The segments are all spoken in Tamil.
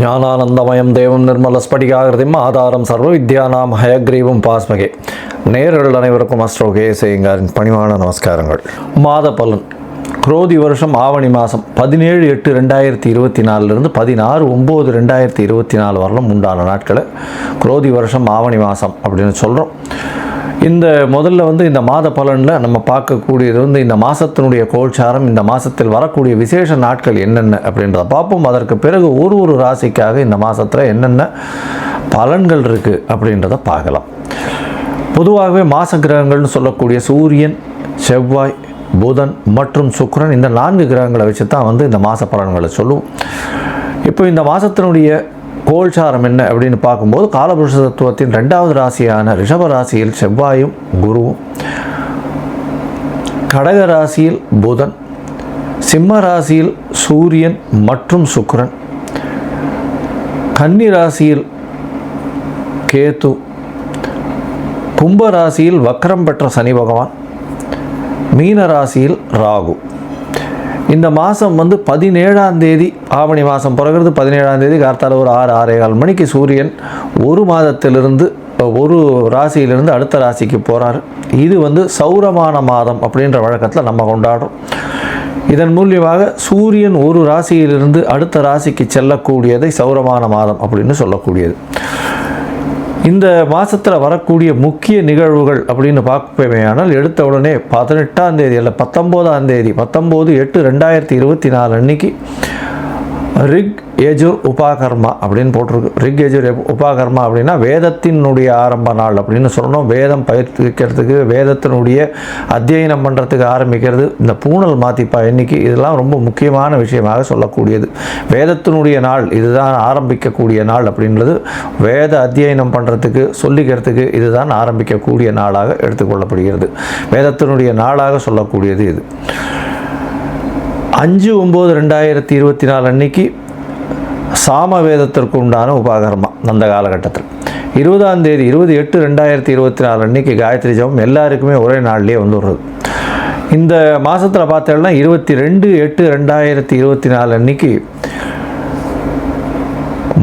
ஞானானந்தமயம் தேவம் நிர்மல ஸ்படிகாகிருதிம் ஆதாரம் சர்வ வித்யானாம் ஹயக்ரீவும் பாஸ்மகே. நேர்கள் அனைவருக்கும் அஸ்ட்ரோ கேசேங்காரின் பணிவான நமஸ்காரங்கள். மாத பலன். குரோதி வருஷம் ஆவணி மாதம் பதினேழு எட்டு ரெண்டாயிரத்தி இருபத்தி நாலுலேருந்து பதினாறு ஒம்பது ரெண்டாயிரத்தி இருபத்தி நாலு வரலும் உண்டான நாட்களை குரோதி வருஷம் ஆவணி மாதம் அப்படின்னு சொல்கிறோம் இந்த முதல்ல வந்து இந்த மாத பலனில் நம்ம பார்க்கக்கூடியது வந்து இந்த மாதத்தினுடைய கோல்சாரம் இந்த மாதத்தில் வரக்கூடிய விசேஷ நாட்கள் என்னென்ன அப்படின்றத பார்ப்போம். அதற்கு பிறகு ஒரு ஒரு ராசிக்காக இந்த மாதத்தில் என்னென்ன பலன்கள் இருக்குது அப்படின்றத பார்க்கலாம். பொதுவாகவே மாச கிரகங்கள்னு சொல்லக்கூடிய சூரியன் செவ்வாய் புதன் மற்றும் சுக்ரன் இந்த நான்கு கிரகங்களை வச்சு தான் வந்து இந்த மாத பலன்களை சொல்லுவோம். இப்போ இந்த மாதத்தினுடைய கோல்சாரம் என்ன அப்படின்னு பார்க்கும்போது காலபுருஷ தத்துவத்தின் ரெண்டாவது ராசியான ரிஷப ராசியில் செவ்வாயும் குருவும். கடக ராசியில் புதன் சிம்ம ராசியில் சூரியன் மற்றும் சுக்கரன். கன்னி ராசியில் கேத்து கும்ப ராசியில் வக்ரம் பெற்ற சனி பகவான் மீன ராசியில் ராகு. இந்த மாதம் வந்து பதினேழாம் தேதி ஆவணி மாதம் பிறகுறது பதினேழாம் தேதி கார்த்தால ஒரு ஆறு ஆறே கால் மணிக்கு சூரியன் ஒரு மாதத்திலிருந்து ஒரு ராசியிலிருந்து அடுத்த ராசிக்கு போகிறார் இது வந்து சௌரமான மாதம் அப்படின்ற வழக்கத்தில் நம்ம கொண்டாடுறோம். இதன் மூலியமாக சூரியன் ஒரு ராசியிலிருந்து அடுத்த ராசிக்கு செல்லக்கூடியதை சௌரமான மாதம் அப்படின்னு சொல்லக்கூடியது. இந்த மாதத்தில் வரக்கூடிய முக்கிய நிகழ்வுகள் அப்படின்னு பார்ப்பேமையானால் எடுத்த உடனே பதினெட்டாம் தேதி அல்ல பத்தொம்போதாம் தேதி பத்தொம்போது எட்டு ரெண்டாயிரத்தி இருபத்தி நாலு அன்னைக்கு ரிக் எஜுர் உபாகர்மா அப்படின்னு போட்டிருக்கு. ரிக் எஜுர் உபாகர்மா அப்படின்னா வேதத்தினுடைய ஆரம்ப நாள் அப்படின்னு சொல்லணும். வேதம் பயிர்க்கிறதுக்கு வேதத்தினுடைய அத்தியனம் பண்ணுறதுக்கு ஆரம்பிக்கிறது. இந்த பூனல் மாத்திப்பா எண்ணிக்கை இதெல்லாம் ரொம்ப முக்கியமான விஷயமாக சொல்லக்கூடியது. வேதத்தினுடைய நாள் இதுதான் ஆரம்பிக்கக்கூடிய நாள் அப்படின்றது. வேத அத்தியனம் பண்ணுறதுக்கு சொல்லிக்கிறதுக்கு இதுதான் ஆரம்பிக்கக்கூடிய நாளாக எடுத்துக்கொள்ளப்படுகிறது. வேதத்தினுடைய நாளாக சொல்லக்கூடியது இது. அஞ்சு ஒம்பது ரெண்டாயிரத்தி இருபத்தி நாலு அன்னைக்கு சாம வேதத்திற்கு உண்டான உபாகரமாக அந்த காலகட்டத்தில். இருபதாம் தேதி இருபது எட்டு ரெண்டாயிரத்தி இருபத்தி நாலு அன்னைக்கு காயத்ரி ஜபம் எல்லாருக்குமே ஒரே நாள்லேயே வந்துடுறது. இந்த மாதத்தில் பார்த்தோம்னா இருபத்தி ரெண்டு எட்டு ரெண்டாயிரத்தி இருபத்தி நாலு அன்னைக்கு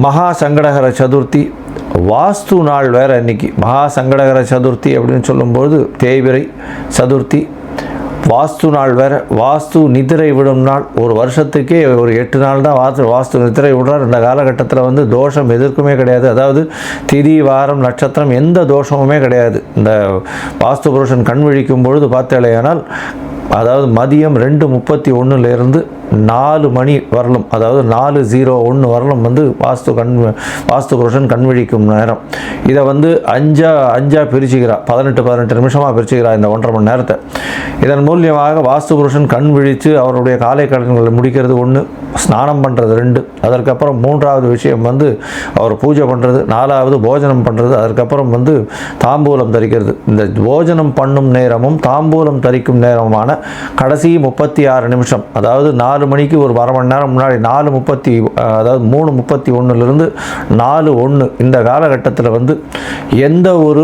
மகா சங்கடகர சதுர்த்தி வாஸ்து நாள் வேறு அன்னைக்கு. மகா சங்கடகர சதுர்த்தி அப்படின்னு சொல்லும்போது தேய்பிரை சதுர்த்தி வாஸ்து நாள் வேறு. வாஸ்து நிதிரை விடும் நாள். ஒரு வருஷத்துக்கே ஒரு எட்டு நாள் தான் வாஸ்து வாஸ்து நிதிரை விடுறார். இந்த காலகட்டத்தில் வந்து தோஷம் எதற்குமே கிடையாது. அதாவது திதி வாரம் நட்சத்திரம் எந்த தோஷமுமே கிடையாது. இந்த வாஸ்து புருஷன் கண் விழிக்கும் பொழுது பார்த்தாலேயானால் அதாவது மதியம் ரெண்டு முப்பத்தி ஒன்றுலேருந்து நாலு மணி வரலும் அதாவது நாலு ஜீரோ ஒன்று வரலும் வந்து வாஸ்து கண் வாஸ்து புருஷன் கண் விழிக்கும் நேரம். இதை வந்து அஞ்சா அஞ்சா பிரிச்சுக்கிறா பதினெட்டு பதினெட்டு நிமிஷமாக பிரிச்சுக்கிறா இந்த ஒன்றரை மணி நேரத்தை. இதன் மூலியமாக வாஸ்து புருஷன் கண் விழித்து அவருடைய காலை கடன்களை முடிக்கிறது ஒன்று ஸ்நானம் பண்ணுறது ரெண்டு. அதற்கப்புறம் மூன்றாவது விஷயம் வந்து அவர் பூஜை பண்ணுறது நாலாவது போஜனம் பண்ணுறது அதற்கப்புறம் வந்து தாம்பூலம் தரிக்கிறது. இந்த போஜனம் பண்ணும் நேரமும் தாம்பூலம் தரிக்கும் நேரமான கடைசி முப்பத்தி ஆறு நிமிஷம் அதாவது நாலு மணிக்கு ஒரு அரை மணி நேரம் முன்னாடி நாலு முப்பத்தி அதாவது மூணு முப்பத்தி ஒன்றுலேருந்து நாலு ஒன்று இந்த காலகட்டத்தில் வந்து எந்த ஒரு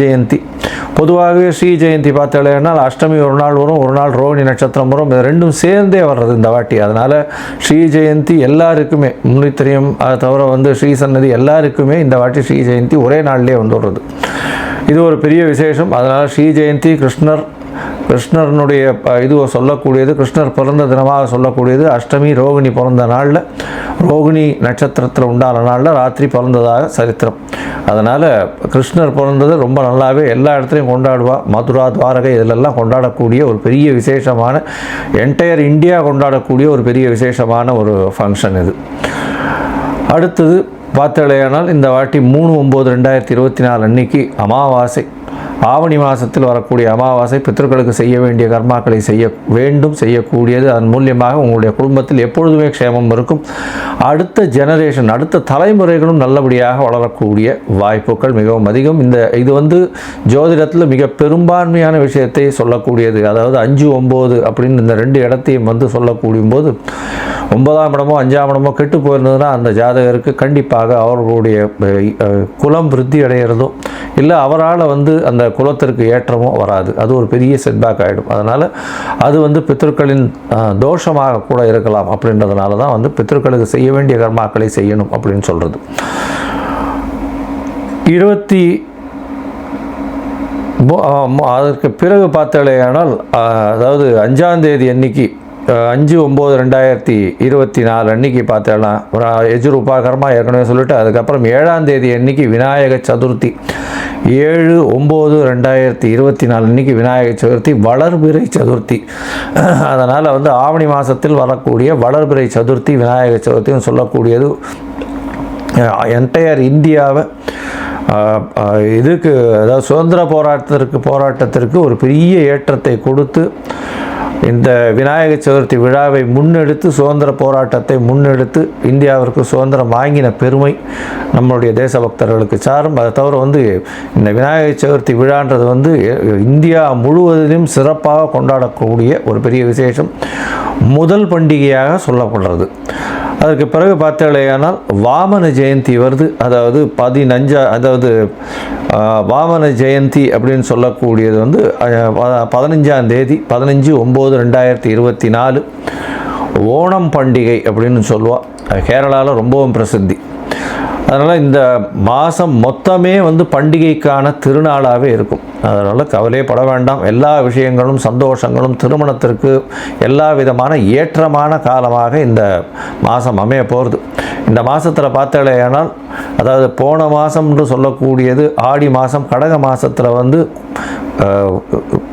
ஜெயந்தி பொதுவாகவே ஸ்ரீ ஜெயந்தி பார்த்தாலேனால் அஷ்டமி ஒரு நாள் வரும் ஒரு நாள் ரோஹிணி நட்சத்திரம் வரும் இது ரெண்டும் சேர்ந்தே வர்றது இந்த வாட்டி. அதனால் ஸ்ரீ ஜெயந்தி எல்லாருக்குமே முன்னித்திரியம் அதை தவிர வந்து ஸ்ரீ சன்னதி எல்லாருக்குமே இந்த வாட்டி ஸ்ரீ ஜெயந்தி ஒரே நாள்லேயே வந்துடுறது. இது ஒரு பெரிய விசேஷம். அதனால் ஸ்ரீ ஜெயந்தி கிருஷ்ணர் கிருஷ்ணரனுடைய இதுவை சொல்லக்கூடியது கிருஷ்ணர் பிறந்த தினமாக சொல்லக்கூடியது அஷ்டமி ரோகிணி பிறந்த நாளில் ரோகிணி நட்சத்திரத்தில் உண்டான நாளில் ராத்திரி பிறந்ததாக சரித்திரம். அதனால் கிருஷ்ணர் பிறந்தது ரொம்ப நல்லாவே எல்லா இடத்துலையும் கொண்டாடுவா. மதுரா துவாரகை இதிலெல்லாம் கொண்டாடக்கூடிய ஒரு பெரிய விசேஷமான என்டையர் இந்தியா கொண்டாடக்கூடிய ஒரு பெரிய விசேஷமான ஒரு ஃபங்க்ஷன் இது. அடுத்தது பார்த்தலையானால் இந்த வாட்டி மூணு ஒம்பது ரெண்டாயிரத்தி இருபத்தி நாலு அன்னைக்கு அமாவாசை. ஆவணி மாதத்தில் வரக்கூடிய அமாவாசை பித்தர்களுக்கு செய்ய வேண்டிய கர்மாக்களை செய்ய வேண்டும் செய்யக்கூடியது. அதன் மூலியமாக உங்களுடைய குடும்பத்தில் எப்பொழுதுமே க்ஷேமம் இருக்கும். அடுத்த ஜெனரேஷன் அடுத்த தலைமுறைகளும் நல்லபடியாக வளரக்கூடிய வாய்ப்புகள் மிகவும் அதிகம். இந்த இது வந்து ஜோதிடத்தில் மிக பெரும்பான்மையான விஷயத்தை சொல்லக்கூடியது. அதாவது அஞ்சு ஒம்பது அப்படின்னு இந்த ரெண்டு இடத்தையும் வந்து சொல்லக்கூடிய போது ஒன்பதாம் இடமோ அஞ்சாம் இடமோ கெட்டு போயிருந்ததுன்னா அந்த ஜாதகருக்கு கண்டிப்பாக அவர்களுடைய குலம் விருத்தி அடைகிறதோ இல்லை அவரால் வந்து அந்த குலத்திற்கு ஏற்றமோ வராது. அது ஒரு பெரிய செட்பேக் ஆகிடும் அதனால் அது வந்து பித்தர்களின் தோஷமாக கூட இருக்கலாம் அப்படின்றதுனால தான் வந்து பித்தர்களுக்கு செய்ய வேண்டிய கர்மாக்களை செய்யணும் அப்படின்னு சொல்கிறது இருபத்தி அதற்கு பிறகு பார்த்தாலேயானால் ஆ, அதாவது அஞ்சாம் தேதி அன்னைக்கு அஞ்சு ஒம்பது ரெண்டாயிரத்தி இருபத்தி நாலு அன்னைக்கு பார்த்தேன்னா எஜுர் உபாகரமாக ஏற்கனவே சொல்லிட்டு அதுக்கப்புறம் ஏழாம் தேதி அன்னைக்கு விநாயக சதுர்த்தி. ஏழு ஒம்பது ரெண்டாயிரத்தி இருபத்தி நாலு அன்னைக்கு விநாயகர் சதுர்த்தி வளர்பிறை சதுர்த்தி. அதனால் வந்து ஆவணி மாதத்தில் வரக்கூடிய வளர்பிறை சதுர்த்தி விநாயகர் சதுர்த்தின்னு சொல்லக்கூடியது என்டையர் இந்தியாவை இதுக்கு அதாவது சுதந்திர போராட்டத்திற்கு போராட்டத்திற்கு ஒரு பெரிய ஏற்றத்தை கொடுத்து இந்த விநாயக சதுர்த்தி விழாவை முன்னெடுத்து சுதந்திர போராட்டத்தை முன்னெடுத்து இந்தியாவிற்கு சுதந்திரம் வாங்கின பெருமை நம்மளுடைய தேசபக்தர்களுக்கு சாரும். அதை தவிர வந்து இந்த விநாயக சதுர்த்தி விழான்றது வந்து இந்தியா முழுவதிலும் சிறப்பாக கொண்டாடக்கூடிய ஒரு பெரிய விசேஷம். முதல் பண்டிகையாக சொல்லப்படுறது. அதற்கு பிறகு பார்த்தாலேயானால் வாமன ஜெயந்தி வருது. அதாவது பதினஞ்சா அதாவது வாமன ஜெயந்தி அப்படின்னு சொல்லக்கூடியது வந்து பதினஞ்சாம் தேதி பதினஞ்சு ஒம்பது ரெண்டாயிரத்தி இருபத்தி நாலு ஓணம் பண்டிகை அப்படின்னு சொல்லுவாள் கேரளாவில் ரொம்பவும் பிரசித்தி. அதனால் இந்த மாதம் மொத்தமே வந்து பண்டிகைக்கான திருநாளாகவே இருக்கும். அதனால் கவலையே பட வேண்டாம். எல்லா விஷயங்களும் சந்தோஷங்களும் திருமணத்திற்கு எல்லா விதமான ஏற்றமான காலமாக இந்த மாதம் அமைய போகிறது இந்த மாதத்தில் பார்த்தாலேயானால் அதாவது போன மாதம்னு சொல்லக்கூடியது ஆடி மாதம் கடக மாதத்தில் வந்து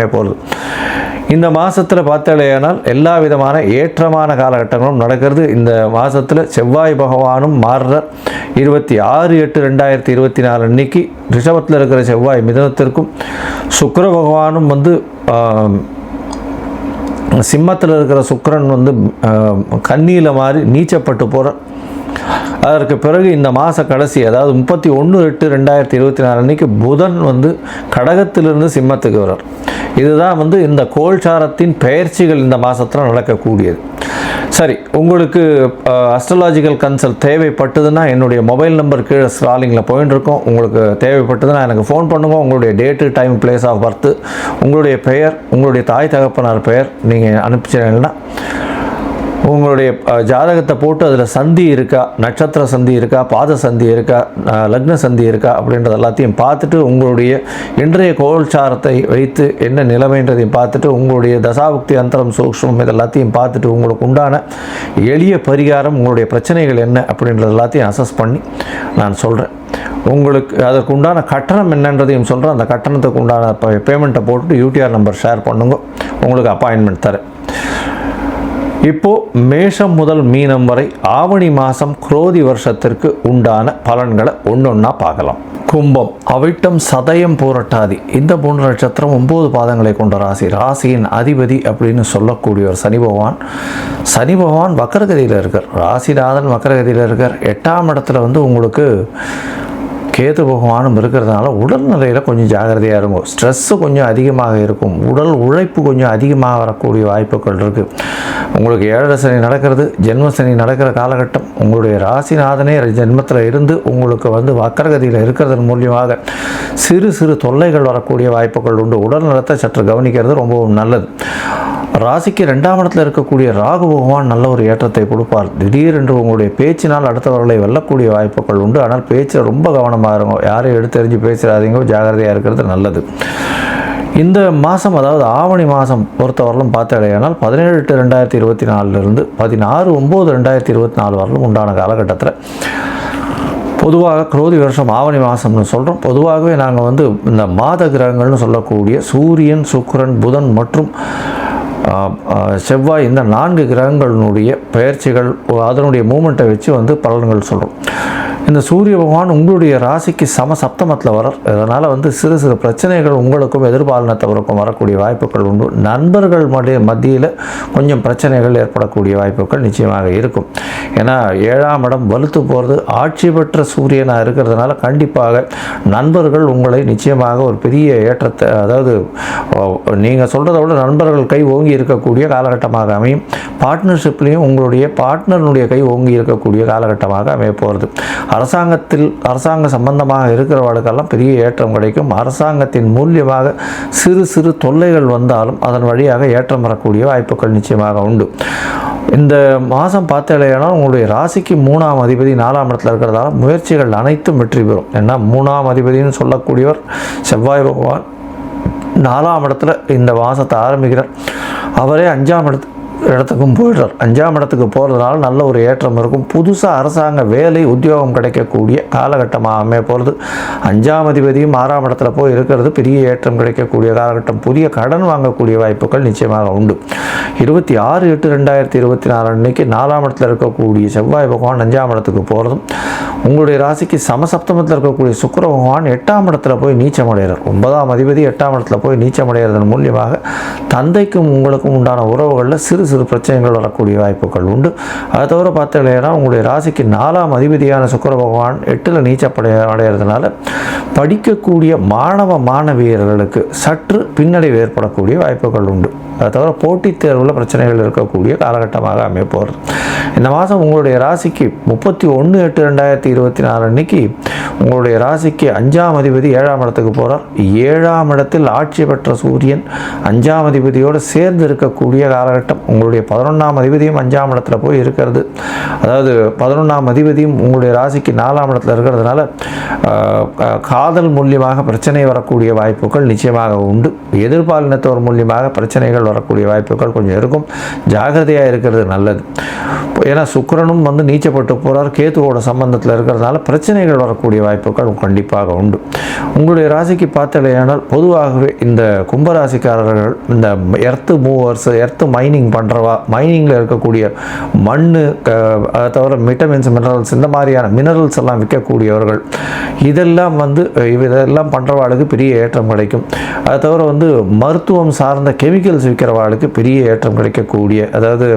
அமையப்போகுது இந்த மாதத்தில் பார்த்தாலேயானால் எல்லா விதமான ஏற்றமான காலகட்டங்களும் நடக்கிறது. இந்த மாதத்தில் செவ்வாய் பகவானும் மாறுற இருபத்தி ஆறு எட்டு ரெண்டாயிரத்தி இருபத்தி நாலு அன்னைக்கு ரிஷபத்தில் இருக்கிற செவ்வாய் மிதனத்திற்கும் சுக்கர பகவானும் வந்து சிம்மத்தில் இருக்கிற சுக்கிரன் வந்து கண்ணியில் மாறி நீச்சப்பட்டு போகிற அதற்கு பிறகு இந்த மாத கடைசி அதாவது முப்பத்தி ஒன்று எட்டு ரெண்டாயிரத்தி இருபத்தி நாலு அன்னைக்கு புதன் வந்து கடகத்திலிருந்து சிம்மத்துக்கு வர்றார். இதுதான் வந்து இந்த கோல்சாரத்தின் பெயர்ச்சிகள் இந்த மாதத்தில் நடக்கக்கூடியது. சரி உங்களுக்கு அஸ்ட்ரலாஜிக்கல் கன்சல்ட் தேவைப்பட்டதுன்னா என்னுடைய மொபைல் நம்பர் கீழே ஸ்ட்ராலிங்கில் போயின்னு இருக்கோம். உங்களுக்கு தேவைப்பட்டதுன்னா எனக்கு ஃபோன் பண்ணுங்கள் உங்களுடைய date time place of birth உங்களுடைய பெயர் உங்களுடைய தாய் தகப்பனார் பெயர் நீங்கள் அனுப்பிச்சிங்கன்னா உங்களுடைய ஜாதகத்தை போட்டு அதில் சந்தி இருக்கா நட்சத்திர சந்தி இருக்கா பாத சந்தி இருக்கா லக்ன சந்தி இருக்கா அப்படின்றது எல்லாத்தையும் பார்த்துட்டு உங்களுடைய இன்றைய கோல்சாரத்தை வைத்து என்ன நிலைமைன்றதையும் பார்த்துட்டு உங்களுடைய தசாபுக்தி அந்தரம் சூக்ஷ்மம் இது எல்லாத்தையும் பார்த்துட்டு உங்களுக்கு உண்டான எளிய பரிகாரம் உங்களுடைய பிரச்சனைகள் என்ன அப்படின்றது எல்லாத்தையும் அசஸ் பண்ணி நான் சொல்கிறேன் உங்களுக்கு அதற்கு உண்டான கட்டணம் என்னன்றதையும் சொல்கிறேன் அந்த கட்டணத்துக்கு உண்டான பேமெண்ட்டை போட்டுட்டு யூடிஆர் நம்பர் ஷேர் பண்ணுங்க. உங்களுக்கு அப்பாயின்மெண்ட் தரேன். இப்போ மேஷம் முதல் மீனம் வரை ஆவணி மாதம் குரோதி வருஷத்திற்கு உண்டான பலன்களை ஒன்றொன்னா பார்க்கலாம். கும்பம் அவிட்டம் சதயம் பூரட்டாதி. இந்த மூன்று நட்சத்திரம் ஒன்பது பாதங்களை கொண்ட ராசி. ராசியின் அதிபதி அப்படின்னு சொல்லக்கூடியவர் சனி பகவான். சனி பகவான் வக்கரகதியில் இருக்கார். ராசிநாதன் வக்கரகதியில் இருக்கார். எட்டாம் இடத்துல வந்து உங்களுக்கு கேது பகவானும் இருக்கிறதுனால உடல்நிலையில் கொஞ்சம் ஜாகிரதையாக இருக்கும் ஸ்ட்ரெஸ்ஸு கொஞ்சம் அதிகமாக இருக்கும். உடல் உழைப்பு கொஞ்சம் அதிகமாக வரக்கூடிய வாய்ப்புகள் இருக்குது உங்களுக்கு ஏழரை சனி நடக்கிறது ஜென்ம சனி நடக்கிற காலகட்டம் உங்களுடைய ராசிநாதனே ஜென்மத்தில் இருந்து உங்களுக்கு வந்து வக்கரகதியில் இருக்கிறதன் மூலியமாக சிறு சிறு தொல்லைகள் வரக்கூடிய வாய்ப்புகள் உண்டு. உடல் நலத்தை சற்று கவனிக்கிறது ரொம்பவும் நல்லது. ராசிக்கு ரெண்டாம் இடத்துல இருக்கக்கூடிய ராகு பகவான் நல்ல ஒரு ஏற்றத்தை கொடுப்பார். திடீரென்று உங்களுடைய பேச்சினால் அடுத்தவர்களை வெல்லக்கூடிய வாய்ப்புகள் உண்டு. ஆனால் பேச்சில் ரொம்ப கவனமாக இருங்க. யாரையும் எடுத்தெறிஞ்சு பேசுகிறாதீங்க ஜாகிரதையாக இருக்கிறது நல்லது. இந்த மாதம் அதாவது ஆவணி மாதம் பொறுத்தவரையிலும் பார்த்தடையானால் பதினேழு எட்டு ரெண்டாயிரத்தி இருபத்தி நாலுலேருந்து பதினாறு ஒம்பது ரெண்டாயிரத்தி இருபத்தி நாலு வரலும் உண்டான காலகட்டத்தில். பொதுவாக குரோதி வருஷம் ஆவணி மாதம்னு சொல்கிறோம் பொதுவாகவே நாங்கள் வந்து இந்த மாத கிரகங்கள்னு சொல்லக்கூடிய சூரியன் சுக்கரன் புதன் மற்றும் செவ்வாய் இந்த நான்கு கிரகங்களினுடைய பெயர்ச்சிகள் அதனுடைய மூமெண்ட்டை வச்சு வந்து பலன்கள் சொல்கிறோம் இந்த சூரிய பகவான் உங்களுடைய ராசிக்கு சம சப்தமத்தில் வரார் அதனால் வந்து சிறு சிறு பிரச்சனைகள் உங்களுக்கும் எதிர்பாலினத்தவருக்கும் வரக்கூடிய வாய்ப்புகள் உண்டு. நண்பர்கள் மத்திய மத்தியில் கொஞ்சம் பிரச்சனைகள் ஏற்படக்கூடிய வாய்ப்புகள் நிச்சயமாக இருக்கும். ஏன்னா ஏழாம் இடம் வலுத்து போகிறது ஆட்சி பெற்ற சூரியனாக இருக்கிறதுனால கண்டிப்பாக நண்பர்கள் உங்களை நிச்சயமாக ஒரு பெரிய ஏற்றத்தை அதாவது நீங்கள் சொல்கிறத விட நண்பர்கள் கை ஓங்கி இருக்கக்கூடிய காலகட்டமாக அமையும். பார்ட்னர்ஷிப்லேயும் உங்களுடைய பார்ட்னருடைய கை ஓங்கி இருக்கக்கூடிய காலகட்டமாக அமைய போகிறது அரசாங்கத்தில் அரசாங்க சம்பந்தமாக இருக்கிறவர்களுக்கெல்லாம் பெரிய ஏற்றம் கிடைக்கும். அரசாங்கத்தின் மூலியமாக சிறு சிறு தொல்லைகள் வந்தாலும் அதன் வழியாக ஏற்றம் வரக்கூடிய வாய்ப்புகள் நிச்சயமாக உண்டு. இந்த மாதம் பார்த்தீங்கன்னா உங்களுடைய ராசிக்கு மூணாம் அதிபதி நாலாம் இடத்துல இருக்கிறதால முயற்சிகள் அனைத்தும் வெற்றி பெறும். ஏன்னா மூணாம் அதிபதினு சொல்லக்கூடியவர் செவ்வாய் பகவான் நாலாம் இடத்துல இந்த மாதத்தை ஆரம்பிக்கிறார். அவரே அஞ்சாம் இடத்து இடத்துக்கும் போயிடுறார். அஞ்சாம் இடத்துக்கு போகிறதுனால நல்ல ஒரு ஏற்றம் இருக்கும். புதுசாக அரசாங்க வேலை உத்தியோகம் கிடைக்கக்கூடிய காலகட்டமாக அமைய போகிறது அஞ்சாம் அதிபதியும் ஆறாம் இடத்துல போய் இருக்கிறது பெரிய ஏற்றம் கிடைக்கக்கூடிய காலகட்டம். புதிய கடன் வாங்கக்கூடிய வாய்ப்புகள் நிச்சயமாக உண்டு. இருபத்தி ஆறு எட்டு ரெண்டாயிரத்தி இருபத்தி நாலு அன்னைக்கு நாலாம் இடத்துல இருக்கக்கூடிய செவ்வாய் பகவான் அஞ்சாம் இடத்துக்கு போகிறதும் உங்களுடைய ராசிக்கு சமசப்தமத்தில் இருக்கக்கூடிய சுக்கர பகவான் எட்டாம் இடத்துல போய் நீச்சமடைகிறார். ஒன்பதாம் அதிபதி எட்டாம் இடத்துல போய் நீச்சமடைகிறதன் மூலியமாக தந்தைக்கும் உங்களுக்கும் உண்டான உறவுகளில் சிறு சிறு பிரச்சனைகள் வரக்கூடிய வாய்ப்புகள் உண்டு. அதை தவிர பார்த்தீங்கன்னா உங்களுடைய ராசிக்கு நாலாம் அதிபதியான சுக்கர பகவான் எட்டில் நீச்சப்படைய அடைகிறதுனால படிக்கக்கூடிய மாணவ மாணவியர்களுக்கு சற்று பின்னடைவு ஏற்படக்கூடிய வாய்ப்புகள் உண்டு. அதை தவிர போட்டித் தேர்வில் பிரச்சனைகள் இருக்கக்கூடிய காலகட்டமாக அமைய போகிறது இந்த மாதம் உங்களுடைய ராசிக்கு முப்பத்தி ஒன்று எட்டு ரெண்டாயிரத்தி இருபத்தி நாலு அன்னைக்கு உங்களுடைய ராசிக்கு அஞ்சாம் அதிபதி ஏழாம் இடத்துக்கு போகிறார் ஏழாம் இடத்தில் ஆட்சி பெற்ற சூரியன் அஞ்சாம் அதிபதியோடு சேர்ந்து இருக்கக்கூடிய காலகட்டம். உங்களுடைய பதினொன்றாம் அதிபதியும் அஞ்சாம் இடத்துல போய் இருக்கிறது. அதாவது பதினொன்றாம் அதிபதியும் உங்களுடைய ராசிக்கு நாலாம் இடத்துல இருக்கிறதுனால காதல் மூலியமாக பிரச்சனை வரக்கூடிய வாய்ப்புகள் நிச்சயமாக உண்டு. எதிர்பாலினத்தோர் மூலியமாக பிரச்சனைகள் வரக்கூடிய வாய்ப்புகள் கொஞ்சம் இருக்கும். ஜாகிரதையாக இருக்கிறது நல்லது. ஏன்னா சுக்கிரனும் வந்து நீச்சப்பட்டு போகிறார் கேத்துவோட சம்பந்தத்தில் இருக்கிறதுனால பிரச்சனைகள் வரக்கூடிய வாய்ப்புகள் கண்டிப்பாக உண்டு. உங்களுடைய ராசிக்கு பார்த்தலையானால் பொதுவாகவே இந்த கும்பராசிக்காரர்கள் இந்த எர்த்து மூவர்ஸ் எர்த்து மைனிங் பண்ணுறவா மைனிங்கில் இருக்கக்கூடிய மண் அதை தவிர விட்டமின்ஸ் மினரல்ஸ் இந்த மாதிரியான மினரல்ஸ் எல்லாம் விற்கக்கூடியவர்கள் இதெல்லாம் வந்து இதெல்லாம் பண்ணுறவாளுக்கு பெரிய ஏற்றம் கிடைக்கும். அதை தவிர வந்து மருத்துவம் சார்ந்த கெமிக்கல்ஸ் விற்கிறவாளுக்கு பெரிய ஏற்றம் கிடைக்கக்கூடிய அதாவது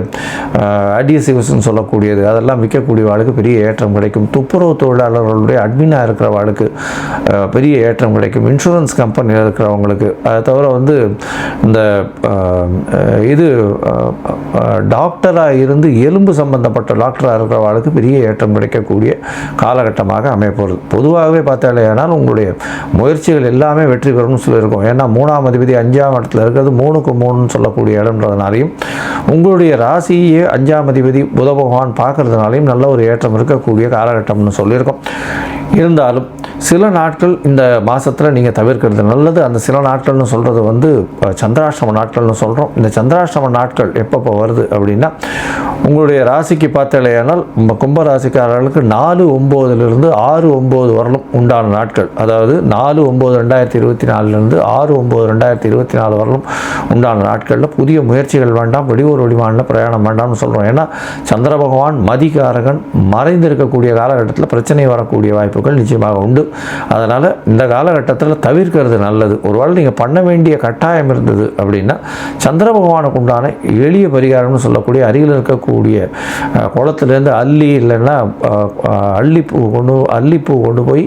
அடிசிவ்ஸ்ன்னு சொல்லக்கூடியது. அதெல்லாம் விற்கக்கூடிய வாழ்க்கை பெரிய ஏற்றம் கிடைக்கும். துப்புரவு தொழிலாளர்களுடைய அட்மினாக இருக்கிறவாளுக்கு அஹ், பெரிய ஏற்றம் கிடைக்கும். இன்சூரன்ஸ் கம்பெனியில் இருக்கிறவங்களுக்கு. அதை தவிர வந்து இந்த இது டாக்டராக இருந்து எலும்பு சம்பந்தப்பட்ட டாக்டராக இருக்கிற இருக்கிறவாளுக்கு பெரிய ஏற்றம் கிடைக்கக்கூடிய காலகட்டமாக அமையப்போகிறது பொதுவாகவே பொதுவாகவே பார்த்தாலேயானால் உங்களுடைய முயற்சிகள் எல்லாமே வெற்றி பெறும்னு சொல்லியிருக்கோம். ஏன்னா மூணாம் அதிபதி அஞ்சாம் இடத்துல இருக்கிறது மூணுக்கு மூணுன்னு சொல்லக்கூடிய இடம்ன்றதுனாலையும் உங்களுடைய ராசியே அஞ்சாம் அதிபதி புத பகவான் பார்க்கறதுனாலையும் நல்ல ஒரு ஏற்றம் இருக்கக்கூடிய காலகட்டம்னு சொல்லியிருக்கோம். இருந்தாலும் சில நாட்கள் இந்த மாதத்தில் நீங்கள் தவிர்க்கிறது நல்லது. அந்த சில நாட்கள்னு சொல்கிறது வந்து சந்திராஷ்டம நாட்கள்னு சொல்கிறோம் இந்த சந்திராஷ்டம நாட்கள் எப்பப்போ வருது அப்படின்னா உங்களுடைய ராசிக்கு பார்த்தாலேயானால் நம்ம கும்ப ராசிக்காரர்களுக்கு நாலு ஒம்போதுலேருந்து ஆறு ஒம்பது வரலும் உண்டான நாட்கள். அதாவது நாலு ஒம்பது ரெண்டாயிரத்தி இருபத்தி நாலுலேருந்து ஆறு ஒம்பது ரெண்டாயிரத்தி இருபத்தி நாலு வரலும் உண்டான நாட்களில் புதிய முயற்சிகள் வேண்டாம். வெளியூர் வெளிமாநில பிரயாணம் வேண்டாம்னு சொல்கிறோம் ஏன்னா சந்திர பகவான் மதிகாரகன் மறைந்திருக்கக்கூடிய காலகட்டத்தில் பிரச்சனை வரக்கூடிய வாய்ப்புகள் நிச்சயமாக உண்டு. அதனால் இந்த காலகட்டத்தில் தவிர்க்கிறது நல்லது. ஒருவேளை நீங்கள் பண்ண வேண்டிய கட்டாயம் இருந்தது அப்படின்னா சந்திர பகவானுக்கு உண்டான எளிய பரிகாரம்னு சொல்லக்கூடிய அருகில் இருக்கக்கூடிய குளத்துலேருந்து அள்ளி இல்லைன்னா அள்ளிப்பூ கொண்டு அள்ளிப்பூ கொண்டு போய்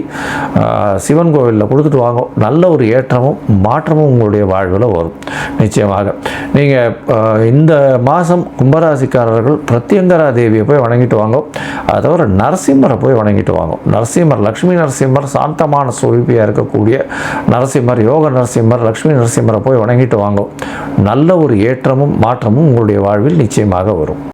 சிவன் கோவிலில் கொடுத்துட்டு வாங்க. நல்ல ஒரு ஏற்றமும் மாற்றமும் உங்களுடைய வாழ்வில் வரும். நிச்சயமாக. நீங்கள் இந்த மாதம் கும்பராசிக்காரர்கள் பிரத்யங்கரா தேவியை போய் வணங்கிட்டு வாங்க. அதை தவிர நரசிம்மரை போய் வணங்கிட்டு வாங்க. நரசிம்மர் லக்ஷ்மி நரசிம்மர் சாந்தமான சுரூபியாக இருக்கக்கூடிய நரசிம்மர் யோக நரசிம்மர் லக்ஷ்மி நரசிம்மரை போய் வணங்கிட்டு வாங்க. நல்ல ஒரு ஏற்றமும் மாற்றமும் உங்களுடைய வாழ்வில் நிச்சயமாக வரும்.